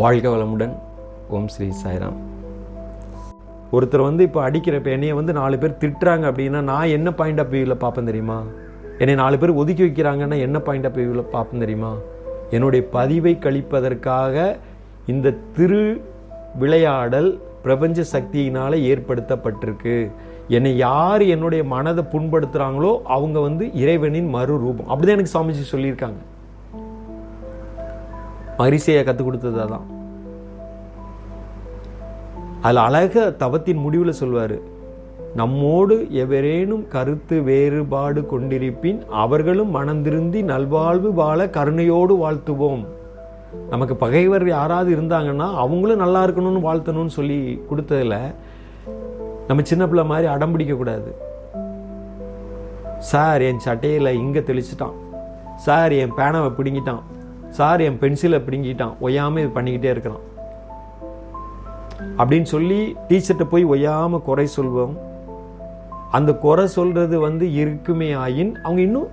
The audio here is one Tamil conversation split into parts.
வாழ்க வளமுடன். ஓம் ஸ்ரீ சாய்ராம். ஒருத்தர் வந்து இப்போ அடிக்கிற இப்போ வந்து நாலு பேர் திட்டுறாங்க அப்படின்னா நான் என்ன பாயிண்ட் ஆஃப் வியூவில் பார்ப்பேன் தெரியுமா? என்னை நாலு பேர் ஒதுக்கி வைக்கிறாங்கன்னா என்ன பாயிண்ட் ஆஃப் வியூவில் பார்ப்பேன் தெரியுமா? என்னுடைய பதிவை கழிப்பதற்காக இந்த திரு விளையாடல் பிரபஞ்ச சக்தியினால் ஏற்படுத்தப்பட்டிருக்கு. என்னை யார் என்னுடைய மனதை புண்படுத்துகிறாங்களோ அவங்க வந்து இறைவனின் மறு ரூபம் அப்படிதான் எனக்கு சுவாமிஜி சொல்லியிருக்காங்க. மரிசையை கற்றுக் கொடுத்தது அதான். அதில் அழக தவத்தின் முடிவில் சொல்வார் நம்மோடு எவரேனும் கருத்து வேறுபாடு கொண்டிருப்பின் அவர்களும் மனந்திருந்தி நல்வாழ்வு வாழ கருணையோடு வாழ்த்துவோம். நமக்கு பகைவர் யாராவது இருந்தாங்கன்னா அவங்களும் நல்லா இருக்கணும்னு வாழ்த்தணும்னு சொல்லி கொடுத்ததில் நம்ம சின்ன பிள்ளை மாதிரி அடம் பிடிக்கக்கூடாது. சார் என் சட்டையில் இங்கே தெளிச்சிட்டான். சார் என் பேனாவை பிடுங்கிட்டான். சார் என் பென்சிலை பிடுங்கிட்டான். ஒய்யாமல் இது பண்ணிக்கிட்டே இருக்கிறான். அப்படின்னு சொல்லி டீச்சர்கிட்ட போய் ஒய்யாமல் குறை சொல்வோம். அந்த குறை சொல்கிறது வந்து இருக்குமே ஆயின் அவங்க இன்னும்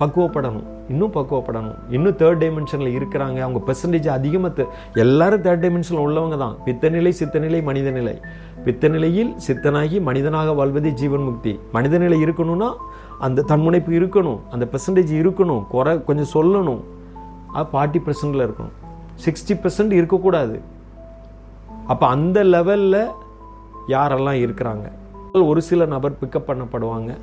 பக்குவப்படணும். இன்னும் பக்குவப்படணும். இன்னும் தேர்ட் டைமென்ஷனில் இருக்கிறாங்க. அவங்க பெர்சன்டேஜ் அதிகமாக எல்லாரும் தேர்ட் டைமென்ஷனில் உள்ளவங்க தான். பித்தநிலை சித்தநிலை மனித நிலை. பித்தநிலையில் சித்தனாகி மனிதனாக வாழ்வதே ஜீவன் முக்தி. மனித நிலை இருக்கணும்னா அந்த தன்முனைப்பு இருக்கணும். அந்த பெர்சன்டேஜ் இருக்கணும். குறை கொஞ்சம் சொல்லணும். அது ஃபார்ட்டி பர்சன்டில் இருக்கணும். சிக்ஸ்டி பர்சன்ட் இருக்கக்கூடாது. அப்போ அந்த லெவலில் யாரெல்லாம் இருக்கிறாங்க? ஒரு சில நபர் பிக்கப் பண்ணப்படுவாங்க.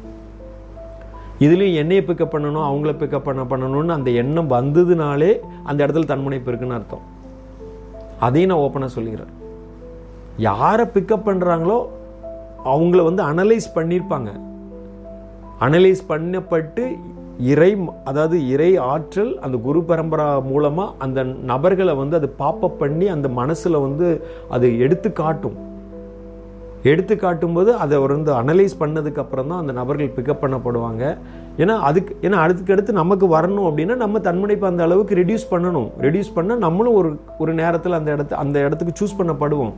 இதுலேயும் என்னையை பிக்கப் பண்ணணும் அவங்கள பிக்கப் பண்ண பண்ணணும்னு அந்த எண்ணம் வந்ததுனாலே அந்த இடத்துல தன்முனைப்பு இருக்குன்னு அர்த்தம். அதையும் நான் ஓப்பனாக சொல்லிடுறேன் யாரை பிக்கப் பண்ணுறாங்களோ அவங்கள வந்து அனலைஸ் பண்ணியிருப்பாங்க. அனலைஸ் பண்ணப்பட்டு இறை அதாவது இறை ஆற்றல் அந்த குரு பரம்பரா மூலமாக அந்த நபர்களை வந்து அது பாப்பப் பண்ணி அந்த மனசில் வந்து அது எடுத்து காட்டும். எடுத்து காட்டும்போது அதை வந்து அனலைஸ் பண்ணதுக்கு அப்புறம் தான் அந்த நபர்கள் பிக்கப் பண்ணப்படுவாங்க. ஏன்னா அதுக்கு ஏன்னா அடுத்துக்கடுத்து நமக்கு வரணும் அப்படின்னா நம்ம தன்முனைப்பு அந்த அளவுக்கு ரெடியூஸ் பண்ணணும். ரெடியூஸ் பண்ணால் நம்மளும் ஒரு ஒரு நேரத்தில் அந்த இடத்து அந்த இடத்துக்கு சூஸ் பண்ணப்படுவோம்.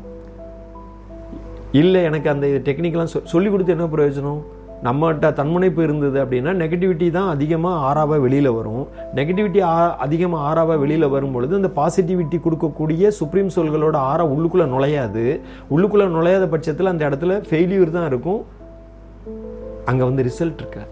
இல்லை எனக்கு அந்த டெக்னிக்கெலாம் சொ சொல்லி கொடுத்து என்ன பிரயோஜனம்? நம்மகிட்ட தன்முனைப்பு இருந்தது அப்படின்னா நெகட்டிவிட்டி தான் அதிகமாக ஆறாவாக வெளியில் வரும். நெகட்டிவிட்டி ஆ அதிகமாக ஆறாவாக வெளியில் வரும் பொழுது அந்த பாசிட்டிவிட்டி கொடுக்கக்கூடிய சுப்ரீம் சோல்களோட ஆறா உள்ளுக்குள்ளே நுழையாது. உள்ளுக்குள்ளே நுழையாத பட்சத்தில் அந்த இடத்துல ஃபெயிலியூர் தான் இருக்கும். அங்கே வந்து ரிசல்ட் இருக்காது.